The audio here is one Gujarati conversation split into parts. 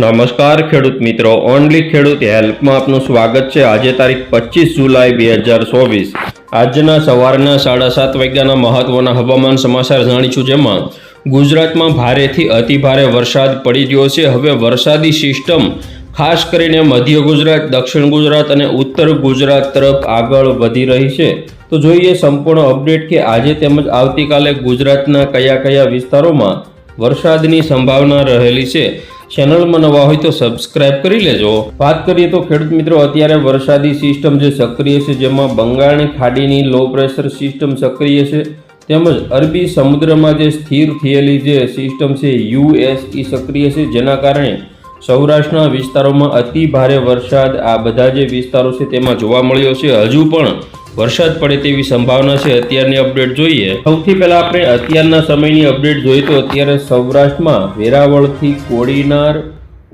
નમસ્કાર ખેડૂત મિત્રો, ઓનલી ખેડૂત હેલ્પમાં આપનું સ્વાગત છે. આજે તારીખ પચીસ જુલાઈ બે હજાર ચોવીસ. આજના સવારના સાડા સાત વાગ્યાના મહત્વના હવામાન સમાચાર જાણીશું જેમાં ગુજરાતમાં ભારેથી અતિભારે વરસાદ પડી રહ્યો છે. હવે વરસાદી સિસ્ટમ, ખાસ કરીને મધ્ય ગુજરાત, દક્ષિણ ગુજરાત અને ઉત્તર ગુજરાત તરફ આગળ વધી રહી છે. તો જોઈએ સંપૂર્ણ અપડેટ કે આજે તેમજ આવતીકાલે ગુજરાતના કયા કયા વિસ્તારોમાં વરસાદની સંભાવના રહેલી છે. ચેનલમાં નવા હોય તો સબસ્ક્રાઇબ કરી લેજો. વાત કરીએ તો ખેડૂત મિત્રો, અત્યારે વરસાદી સિસ્ટમ જે સક્રિય છે, જેમાં બંગાળની ખાડીની લો પ્રેશર સિસ્ટમ સક્રિય છે, તેમજ અરબી સમુદ્રમાં જે સ્થિર થયેલી જે સિસ્ટમ છે, યુએસઈ સક્રિય છે, જેના કારણે સૌરાષ્ટ્રના વિસ્તારોમાં અતિ ભારે વરસાદ આ બધા જે વિસ્તારો છે, તેમાં જોવા મળ્યો છે. હજુ પણ વરસાદ પડે તેવી સંભાવના છે. અત્યારની અપડેટ જોઈએ. સૌથી પહેલા આપણે અત્યારના સમયની અપડેટ જોઈએ તો અત્યારે સૌરાષ્ટ્રમાં વેરાવળથી કોડીનાર,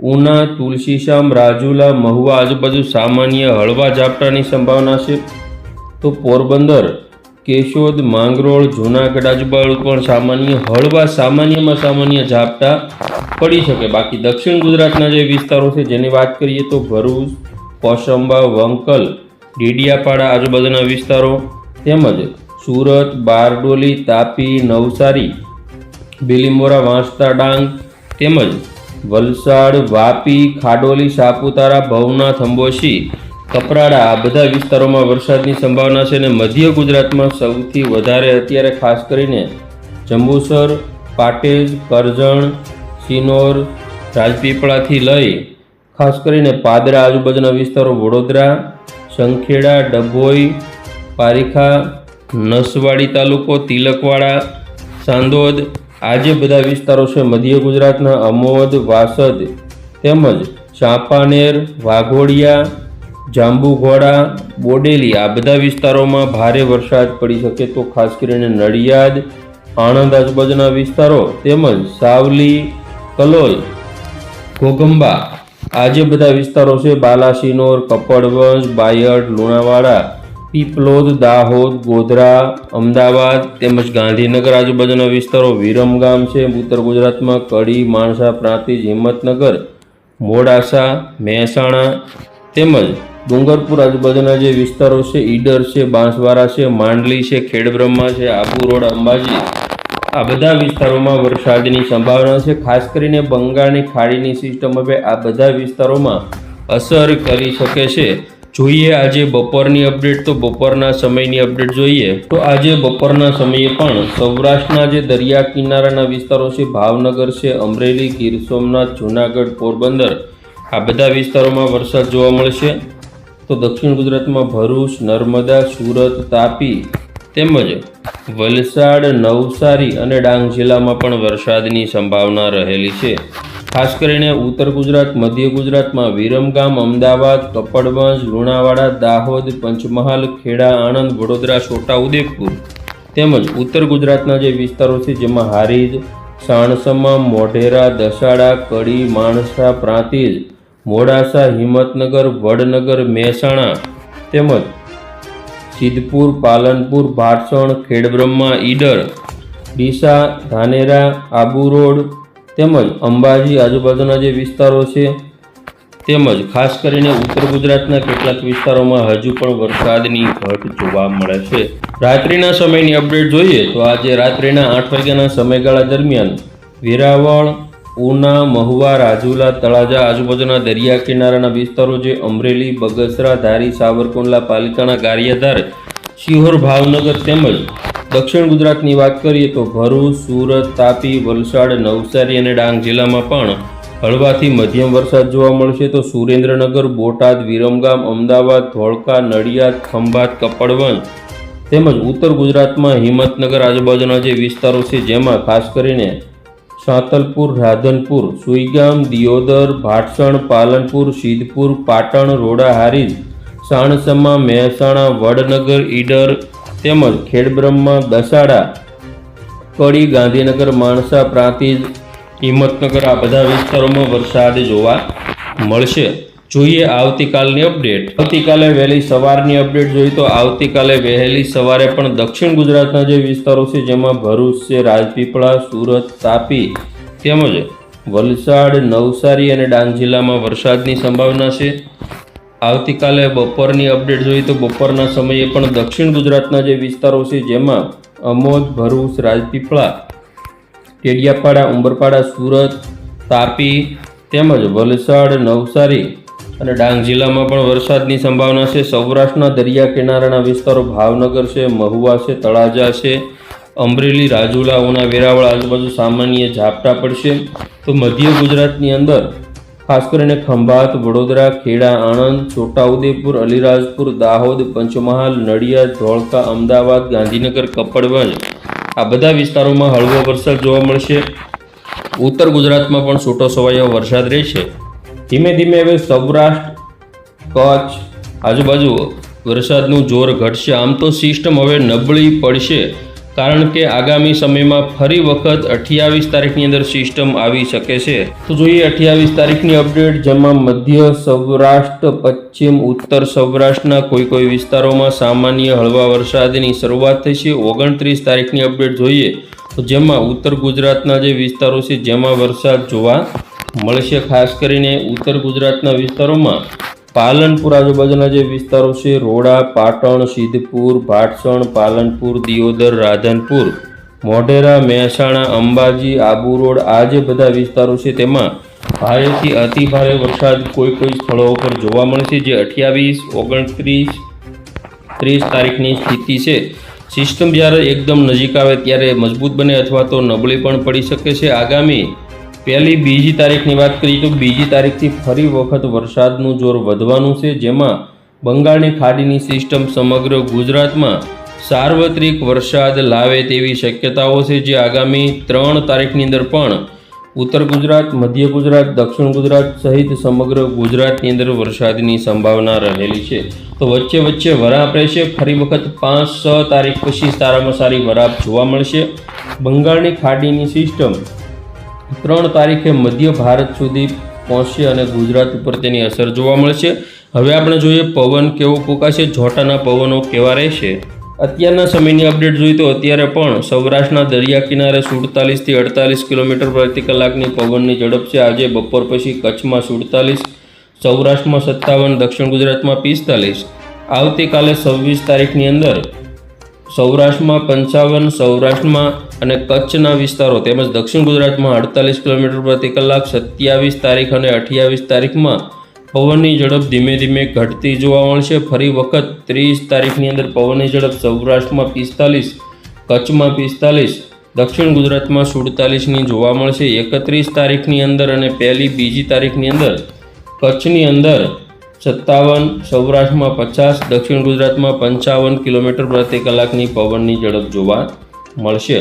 ઉના, તુલસીશામ, રાજુલા, મહુવા આજુબાજુ સામાન્ય હળવા ઝાપટાની સંભાવના છે. તો પોરબંદર, કેશોદ, માંગરોળ, જૂનાગઢ આજુબાજુ પણ સામાન્ય હળવા સામાન્યમાં સામાન્ય ઝાપટા પડી શકે. બાકી દક્ષિણ ગુજરાતના જે વિસ્તારો છે જેની વાત કરીએ તો ભરૂચ કોસંબા વંકલ ડીડિયાપાડા આજુબાજુના વિસ્તારો તેમજ સુરત, બારડોલી, તાપી, નવસારી બિલીમોરા વાંસદા ડાંગ તેમજ વલસાડ, વાપી, ખાડોલી, સાપુતારા ભવનાથ અંબોશી કપરાડા આ બધા વિસ્તારોમાં વરસાદની સંભાવના છે અને મધ્ય ગુજરાતમાં સૌથી વધારે અત્યારે ખાસ કરીને જંબુસર, પાટેજ, કરજણ સિનોર રાજપીપળાથી લઈ ખાસ કરીને પાદરા આજુબાજુના વિસ્તારો, વડોદરા સંખેડા ડભોઈ, પારીખા, નસવાડી તાલુકો, તિલકવાડા, સાંદોદ આ જે બધા વિસ્તારો છે મધ્ય ગુજરાતના અમોદ, વાસદ તેમજ ચાંપાનેર, વાઘોડિયા, જાંબુઘોડા, બોડેલી. આ બધા વિસ્તારોમાં ભારે વરસાદ પડી શકે તો ખાસ કરીને નડિયાદ, આણંદ, આજુબાજુના વિસ્તારો તેમજ સાવલી, કલોલ ઘોગંબા આ જે બધા વિસ્તારો છે બાલાસિનોર કપડવંજ બાયડ, લુણાવાડા, પીપલોદ, દાહોદ, ગોધરા, અમદાવાદ તેમજ ગાંધીનગર. આજુબાજુના વિસ્તારો વિરમગામ છે, ઉત્તર ગુજરાતમાં કડી, માણસા, પ્રાંતિજ, હિંમતનગર, મોડાસા, મહેસાણા તેમજ ડુંગરપુર. આજુબાજુના જે વિસ્તારો છે, ઈડર છે, બાંસવાડા છે, માંડલી છે, ખેડબ્રહ્મા છે, આબુ રોડ, અંબાજી આ બધા વિસ્તારોમાં વરસાદની સંભાવના છે. ખાસ કરીને બંગાળની ખાડીની સિસ્ટમ હવે આ બધા વિસ્તારોમાં અસર કરી શકે છે. જોઈએ આજે બપોરની અપડેટ તો બપોરના સમયની અપડેટ જોઈએ તો આજે બપોરના સમયે પણ સૌરાષ્ટ્રના જે દરિયા કિનારાના વિસ્તારો છે, ભાવનગર છે, અમરેલી, ગીર સોમનાથ, જૂનાગઢ, પોરબંદર, આ બધા વિસ્તારોમાં વરસાદ જોવા મળશે. તો દક્ષિણ ગુજરાતમાં ભરૂચ, નર્મદા, સુરત, તાપી તેમજ વલસાડ, નવસારી અને ડાંગ જિલ્લામાં પણ વરસાદની સંભાવના રહેલી છે. ખાસ કરીને ઉત્તર ગુજરાત, મધ્ય ગુજરાતમાં વિરમગામ, અમદાવાદ, કપડવંજ, લુણાવાડા, દાહોદ, પંચમહાલ, ખેડા, આણંદ, વડોદરા છોટાઉદેપુર તેમજ ઉત્તર ગુજરાતના જે વિસ્તારો છે, જેમાં હારીજ, સાણસમા, મોઢેરા, દસાડા, કડી, માણસા, પ્રાંતિજ, મોડાસા, હિંમતનગર, વડનગર, મહેસાણા તેમજ સિદ્ધપુર, પાલનપુર ભાટસણ ખેડબ્રહ્મા, ઈડર, ડીસા, ધાનેરા, આબુ રોડ તેમજ અંબાજી આજુબાજુના જે વિસ્તારો છે તેમજ ખાસ કરીને ઉત્તર ગુજરાતના કેટલાક વિસ્તારોમાં હજુ પણ વરસાદની ઘટ જોવા મળે છે. રાત્રિના સમયની અપડેટ જોઈએ તો આજે રાત્રિના આઠ વાગ્યાના સમયગાળા દરમિયાન વેરાવળ ઉના, મહુવા, રાજુલા, તળાજા, આજુબાજુના દરિયા કિનારાના વિસ્તારો જે અમરેલી, બગસરા, ધારી, સાવરકુંડલા પાલિતાણા ગારિયાધાર, શિહોર, ભાવનગર તેમજ દક્ષિણ ગુજરાતની વાત કરીએ તો ભરૂચ, સુરત, તાપી, વલસાડ, નવસારી અને ડાંગ જિલ્લામાં પણ હળવાથી મધ્યમ વરસાદ જોવા મળશે. તો સુરેન્દ્રનગર, બોટાદ, વિરમગામ, અમદાવાદ, ધોળકા, નડિયાદ, ખંભાત, કપડવંજ તેમજ ઉત્તર ગુજરાતમાં હિંમતનગર આજુબાજુના જે વિસ્તારો છે, જેમાં ખાસ કરીને સાંતલપુર, રાધનપુર, સુઈગામ, દિયોદર, ભાટસણ, પાલનપુર સિદ્ધપુર પાટણ રોડા હારીજ સાણસમા, મહેસાણા, વડનગર, ઈડર તેમજ ખેડબ્રહ્મા, દસાડા, કડી, ગાંધીનગર, માણસા, પ્રાંતિજ, હિંમતનગર આ બધા વિસ્તારોમાં વરસાદ જોવા મળશે. જોઈએ આવતીકાલની અપડેટ. આવતીકાલે વહેલી સવારની અપડેટ જોઈએ તો આવતીકાલે વહેલી સવારે પણ દક્ષિણ ગુજરાતના જે વિસ્તારો છે, જેમાં ભરૂચ છે, રાજપીપળા, સુરત, તાપી તેમજ વલસાડ, નવસારી અને ડાંગ જિલ્લામાં વરસાદની સંભાવના છે. આવતીકાલે બપોરની અપડેટ જોઈએ તો બપોરના સમયે પણ દક્ષિણ ગુજરાતના જે વિસ્તારો છે, જેમાં અમોદ, ભરૂચ, રાજપીપળા કેડિયાપાડા ઉંબરપાડા, સુરત, તાપી તેમજ વલસાડ, નવસારી અને ડાંગ જિલ્લામાં પણ વરસાદની સંભાવના છે. સૌરાષ્ટ્રના દરિયા કિનારાના વિસ્તારો ભાવનગર છે, મહુવા છે, તળાજા છે, અમરેલી, રાજુલા, ઉના, વેરાવળ આજુબાજુ સામાન્ય ઝાપટા પડશે. તો મધ્ય ગુજરાતની અંદર ખાસ કરીને ખંભાત, વડોદરા, ખેડા, આણંદ, છોટાઉદેપુર, અલીરાજપુર, દાહોદ, પંચમહાલ, નડિયાદ, ધોળકા, અમદાવાદ, ગાંધીનગર, કપડવંજ આ બધા વિસ્તારોમાં હળવો વરસાદ જોવા મળશે. ઉત્તર ગુજરાતમાં પણ છૂટો છવાયો વરસાદ રહેશે. ધીમે ધીમે હવે સૌરાષ્ટ્ર, કચ્છ, આજુબાજુ વરસાદનું જોર ઘટશે. આમ તો સિસ્ટમ હવે નબળી પડશે, કારણ કે આગામી સમયમાં ફરી વખત અઠ્યાવીસ તારીખની અંદર સિસ્ટમ આવી શકે છે. તો જોઈએ અઠ્યાવીસ તારીખની અપડેટ જેમાં મધ્ય સૌરાષ્ટ્ર, પશ્ચિમ, ઉત્તર સૌરાષ્ટ્રના કોઈ કોઈ વિસ્તારોમાં સામાન્ય હળવા વરસાદની શરૂઆત થઈ છે. ઓગણત્રીસ તારીખની અપડેટ જોઈએ, તો જેમાં ઉત્તર ગુજરાતના જે વિસ્તારો છે, જેમાં વરસાદ જોવા મળશે ખાસ કરીને ઉત્તર ગુજરાતના વિસ્તારોમાં પાલનપુર આજુબાજુના જે વિસ્તારો છે, રોડા, પાટણ, સિદ્ધપુર, ભાટસણ, પાલનપુર, દિયોદર, રાધનપુર, મોઢેરા, મહેસાણા, અંબાજી, આબુ રોડ આ જે બધા વિસ્તારો છે, તેમાં ભારેથી અતિ ભારે વરસાદ કોઈ કોઈ સ્થળો ઉપર જોવા મળશે જે અઠ્યાવીસ, ઓગણત્રીસ, ત્રીસ તારીખની સ્થિતિ છે. સિસ્ટમ જ્યારે એકદમ નજીક આવે ત્યારે મજબૂત બને અથવા તો નબળી પણ પડી શકે છે. આગામી પહેલી બીજી તારીખની વાત કરીએ તો બીજી તારીખથી ફરી વખત વરસાદનું જોર વધવાનું છે, જેમાં બંગાળની ખાડીની સિસ્ટમ સમગ્ર ગુજરાતમાં સાર્વત્રિક વરસાદ લાવે તેવી શક્યતાઓ છે, જે આગામી ત્રણ તારીખની અંદર પણ ઉત્તર ગુજરાત, મધ્ય ગુજરાત, દક્ષિણ ગુજરાત સહિત સમગ્ર ગુજરાતની અંદર વરસાદની સંભાવના રહેલી છે. તો વચ્ચે વચ્ચે વરાપ રહેશે, ફરી વખત પાંચ છ તારીખ પછી સારામાં સારી વરાપ જોવા મળશે. બંગાળની ખાડીની સિસ્ટમ ત્રણ તારીખે મધ્ય ભારત સુધી પહોંચશે અને ગુજરાત ઉપર તેની અસર જોવા મળશે. હવે આપણે જોઈએ પવન કેવો ફૂંકાશે જોટાના પવનો કેવા રહેશે? અત્યારના સમયની અપડેટ જોઈએ તો અત્યારે પણ સૌરાષ્ટ્રના દરિયા કિનારે સુડતાલીસથી અડતાલીસ કિલોમીટર પ્રતિ કલાકની પવનની ઝડપ છે. આજે બપોર પછી કચ્છમાં સુડતાલીસ, સૌરાષ્ટ્રમાં સત્તાવન, દક્ષિણ ગુજરાતમાં પિસ્તાલીસ. આવતીકાલે છવ્વીસ તારીખની અંદર સૌરાષ્ટ્રમાં પંચાવન, સૌરાષ્ટ્રમાં અને કચ્છના વિસ્તારો તેમજ દક્ષિણ ગુજરાતમાં અડતાલીસ કિલોમીટર પ્રતિ કલાક સત્યાવીસ તારીખ અને અઠ્યાવીસ તારીખમાં પવનની ઝડપ ધીમે ધીમે ઘટતી જોવા મળશે. ફરી વખત ત્રીસ તારીખની અંદર પવનની ઝડપ સૌરાષ્ટ્રમાં પિસ્તાલીસ, કચ્છમાં પિસ્તાલીસ, દક્ષિણ ગુજરાતમાં સુડતાલીસની જોવા મળશે. એકત્રીસ તારીખની અંદર અને પહેલી બીજી તારીખની અંદર કચ્છની અંદર સત્તાવન, સૌરાષ્ટ્રમાં પચાસ, દક્ષિણ ગુજરાતમાં પંચાવન કિલોમીટર પ્રતિ કલાકની પવનની ઝડપ જોવા મળશે.